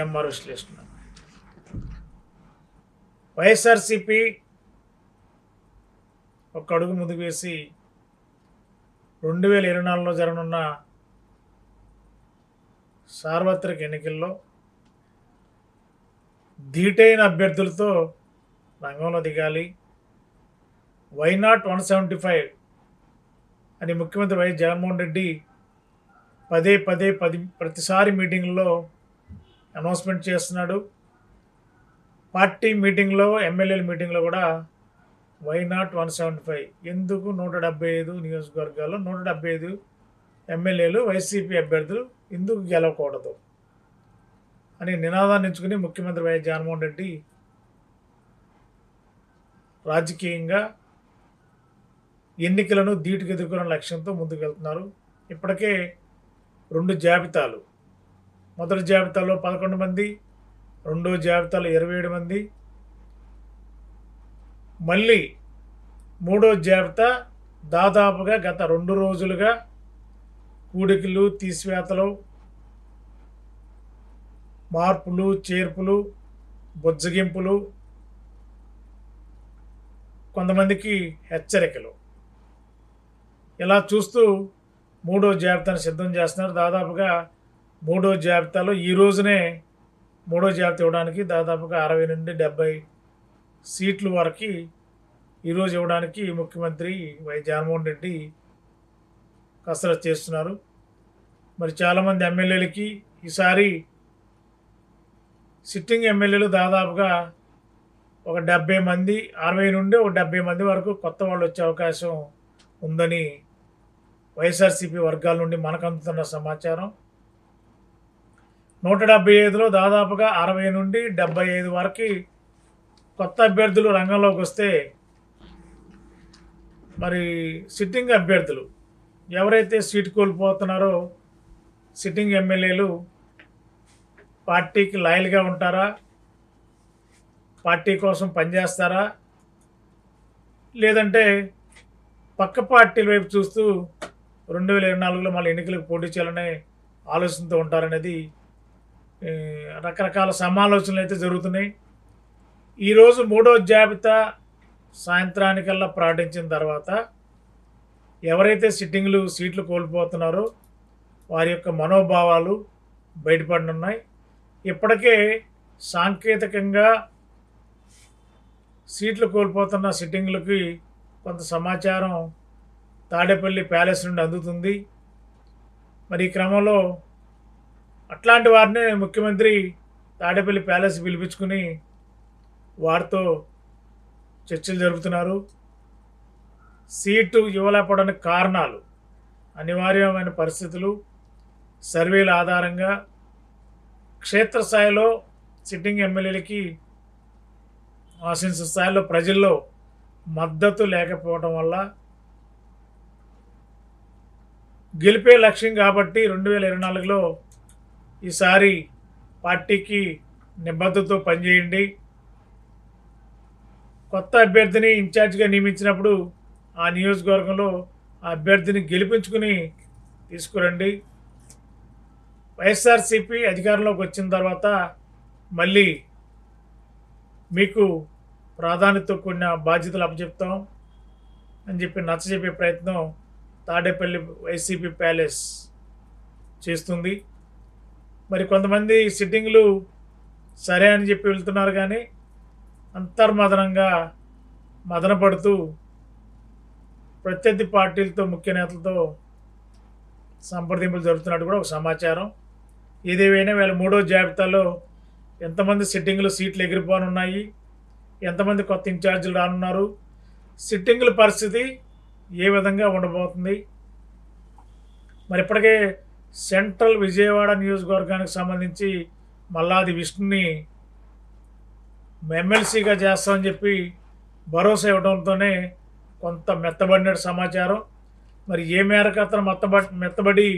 MR విశ్లేషణ వైఎస్ఆర్సిపి ఒక అడుగు ముందుకు వేసి రెండు వేల ఇరవై నాలుగులో జరగనున్న సార్వత్రిక ఎన్నికల్లో ధీటైన అభ్యర్థులతో రంగంలో దిగాలి. Why not one seventy five అని ముఖ్యమంత్రి వైఎస్ జగన్మోహన్ రెడ్డి పదే పదే పది ప్రతిసారి మీటింగ్లో అనౌన్స్మెంట్ చేస్తున్నాడు. పార్టీ మీటింగ్లో ఎమ్మెల్యేల మీటింగ్లో కూడా why not one seventy five? ఎందుకు నూట డెబ్బై ఐదు నియోజకవర్గాల్లో నూట డెబ్బై ఐదు ఎమ్మెల్యేలు వైసీపీ అభ్యర్థులు ఎందుకు గెలవకూడదు? అని నినాదాన్ని ఎంచుకుని ముఖ్యమంత్రి వైఎస్ జగన్మోహన్ రెడ్డి రాజకీయంగా ఎన్నికలను ధీటుకు ఎదుర్కొనే లక్ష్యంతో ముందుకు వెళ్తున్నారు ఇప్పటికే రెండు జాబితాలు మొదటి జాబితాలో పదకొండు మంది రెండో జాబితాలో ఇరవై ఏడు మంది. మళ్ళీ మూడో జాబితా దాదాపుగా గత రెండు రోజులుగా కూడికలు తీసివేతలు మార్పులు చేర్పులు బుజ్జగింపులు కొంతమందికి హెచ్చరికలు. ఇలా చూస్తూ మూడో జాబితాను సిద్ధం చేస్తున్నారు. దాదాపుగా మూడో జాబితాలో ఈ రోజునే మూడో జాబితా ఇవ్వడానికి దాదాపుగా అరవై నుండి డెబ్బై సీట్లు వరకు ఈరోజు ఇవ్వడానికి ముఖ్యమంత్రి వై జగన్మోహన్ రెడ్డి కసరత్ చేస్తున్నారు. మరి చాలామంది ఎమ్మెల్యేలకి ఈసారి సిట్టింగ్ ఎమ్మెల్యేలు దాదాపుగా ఒక డెబ్బై మంది అరవై నుండి ఒక డెబ్బై మంది వరకు కొత్త వాళ్ళు వచ్చే అవకాశం ఉందని వైఎస్ఆర్సీపీ వర్గాల నుండి మనకు అందుతున్న సమాచారం. నూట డెబ్బై ఐదులో దాదాపుగా అరవై నుండి డెబ్బై ఐదు వరకు కొత్త అభ్యర్థులు రంగంలోకి వస్తే మరి సిట్టింగ్ అభ్యర్థులు ఎవరైతే సీటు కోల్పోతున్నారో సిట్టింగ్ ఎమ్మెల్యేలు పార్టీకి లాయల్గా ఉంటారా? పార్టీ కోసం పనిచేస్తారా? లేదంటే పక్క పార్టీల వైపు చూస్తూ రెండు వేల ఇరవై నాలుగులో మళ్ళీ ఎన్నికలకు పోటీ చేయాలనే ఆలోచనతో ఉంటారనేది రకరకాల సమాలోచనలు అయితే జరుగుతున్నాయి. ఈరోజు మూడో జాబితా సాయంత్రానికల్లా ప్రకటించిన తర్వాత ఎవరైతే సిట్టింగ్లు సీట్లు కోల్పోతున్నారో వారి యొక్క మనోభావాలు బయటపడనున్నాయి. ఇప్పటికే సాంకేతికంగా సీట్లు కోల్పోతున్న సిట్టింగ్లకి కొంత సమాచారం తాడేపల్లి ప్యాలెస్ నుండి అందుతుంది. మరి ఈ క్రమంలో అట్లాంటి వారినే ముఖ్యమంత్రి తాడేపల్లి ప్యాలెస్ పిలిపించుకుని వారితో చర్చలు జరుపుతున్నారు. సీటు ఇవ్వలేకపోవడానికి కారణాలు అనివార్యమైన పరిస్థితులు సర్వేల ఆధారంగా క్షేత్రస్థాయిలో సిట్టింగ్ ఎమ్మెల్యేలకి ఆశించిన స్థాయిలో ప్రజల్లో మద్దతు లేకపోవడం వల్ల గెలిపే లక్ష్యం కాబట్టి రెండు వేల ఇరవై నాలుగులో ఈసారి పార్టీకి నిబద్ధతతో పనిచేయండి. కొత్త అభ్యర్థిని ఇన్ఛార్జ్గా నియమించినప్పుడు ఆ నియోజకవర్గంలో ఆ అభ్యర్థిని గెలిపించుకుని తీసుకురండి. వైఎస్ఆర్సీపీ అధికారంలోకి వచ్చిన తర్వాత మళ్ళీ మీకు ప్రాధాన్యత కూడిన బాధ్యతలు అప్పచెప్తాం అని చెప్పి నచ్చజెప్పే ప్రయత్నం తాడేపల్లి వైసీపీ ప్యాలెస్ చేస్తుంది. మరి కొంతమంది సిట్టింగ్లు సరే అని చెప్పి వెళ్తున్నారు కానీ అంతర్మదనంగా మదనపడుతూ ప్రత్యర్థి పార్టీలతో ముఖ్య నేతలతో సంప్రదింపులు జరుగుతున్నట్టు కూడా ఒక సమాచారం. ఏదేవైనా వీళ్ళ మూడో జాబితాలో ఎంతమంది సిట్టింగ్లు సీట్లు ఎగిరిపోనున్నాయి ఎంతమంది కొత్త ఇన్ఛార్జీలు రానున్నారు సిట్టింగుల పరిస్థితి ఏ విధంగా ఉండబోతుంది మరి ఇప్పటికే సెంట్రల్ విజయవాడ నియోజకవర్గానికి సంబంధించి మల్లాది విష్ణుని ఎమ్మెల్సీగా చేస్తామని చెప్పి భరోసా ఇవ్వడంతోనే కొంత మెత్తబడిన సమాచారం. మరి ఏ మేరకు అతను మెత్తబడి మెత్తబడి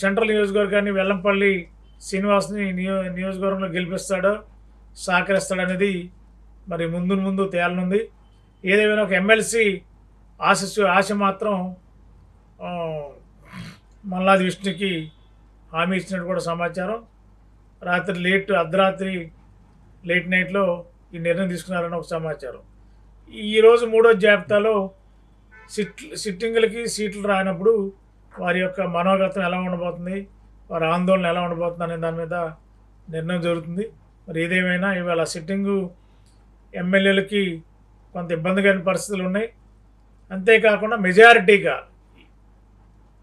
సెంట్రల్ నియోజకవర్గాన్ని వెల్లంపల్లి శ్రీనివాస్ని నియో నియోజకవర్గంలో గెలిపిస్తాడో సహకరిస్తాడనేది మరి ముందు ముందు తేలనుంది. ఏదేమైనా ఒక ఎమ్మెల్సీ ఆశ ఆశ మాత్రం మల్లాది విష్ణుకి హామీ ఇచ్చినట్టు కూడా సమాచారం. రాత్రి లేట్ అర్ధరాత్రి లేట్ నైట్లో ఈ నిర్ణయం తీసుకున్నారని ఒక సమాచారం. ఈరోజు మూడో జాబితాలో సిట్ సిట్టింగులకి సీట్లు రానప్పుడు వారి యొక్క మనోగతం ఎలా ఉండబోతుంది వారి ఆందోళన ఎలా ఉండబోతుంది అనే దాని మీద నిర్ణయం జరుగుతుంది. మరి ఏదేమైనా ఇవాళ సిట్టింగు ఎమ్మెల్యేలకి కొంత ఇబ్బందిగా పరిస్థితులు ఉన్నాయి. అంతేకాకుండా మెజారిటీగా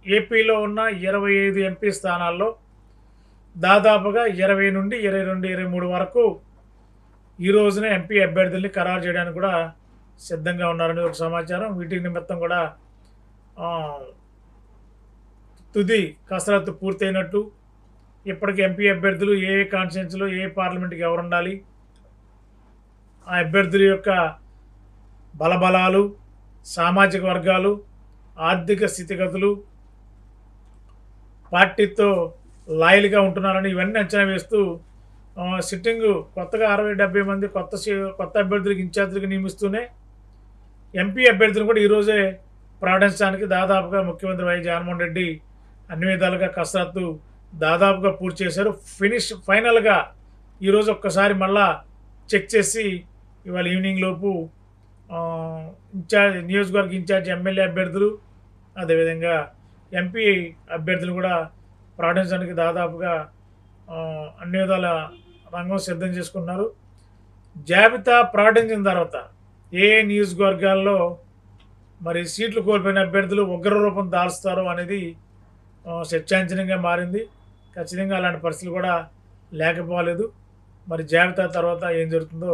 ఏపీలో ఉన్న ఇరవై ఐదు ఎంపీ స్థానాల్లో దాదాపుగా ఇరవై నుండి ఇరవై రెండు ఇరవై మూడు వరకు ఈ రోజున ఎంపీ అభ్యర్థుల్ని ఖరారు చేయడానికి కూడా సిద్ధంగా ఉన్నారని ఒక సమాచారం. వీటి నిమిత్తం కూడా తుది కసరత్తు పూర్తయినట్టు ఇప్పటికి ఎంపీ అభ్యర్థులు ఏ ఏ కాన్స్టిట్యున్సీలో ఏ పార్లమెంట్కి ఎవరు ఉండాలి ఆ అభ్యర్థుల యొక్క బలబలాలు సామాజిక వర్గాలు ఆర్థిక స్థితిగతులు పార్టీతో లాయల్గా ఉంటున్నారని ఇవన్నీ అంచనా వేస్తూ సిట్టింగ్ కొత్తగా అరవై డెబ్బై మంది కొత్త కొత్త అభ్యర్థులకు ఇన్ఛార్జీలకు నియమిస్తూనే ఎంపీ అభ్యర్థులను కూడా ఈరోజే ప్రకటించడానికి దాదాపుగా ముఖ్యమంత్రి వై జగన్మోహన్ రెడ్డి అన్ని విధాలుగా కసరత్తు దాదాపుగా పూర్తి చేశారు. ఫినిష్ ఫైనల్గా ఈరోజు ఒక్కసారి మళ్ళా చెక్ చేసి ఇవాళ ఈవినింగ్ లోపు ఇన్ఛార్జ్ నియోజకవర్గ ఇన్ఛార్జ్ ఎమ్మెల్యే అభ్యర్థులు అదేవిధంగా ఎంపీ అభ్యర్థులు కూడా ప్రకటించడానికి దాదాపుగా అన్ని విధాల రంగం సిద్ధం చేసుకున్నారు. జాబితా ప్రకటించిన తర్వాత ఏ నియోజకవర్గాల్లో మరి సీట్లు కోల్పోయిన అభ్యర్థులు ఉగ్ర రూపం దాల్స్తారో అనేది చర్చాంచనంగా మారింది. ఖచ్చితంగా అలాంటి పరిస్థితులు కూడా లేకపోలేదు. మరి జాబితా తర్వాత ఏం జరుగుతుందో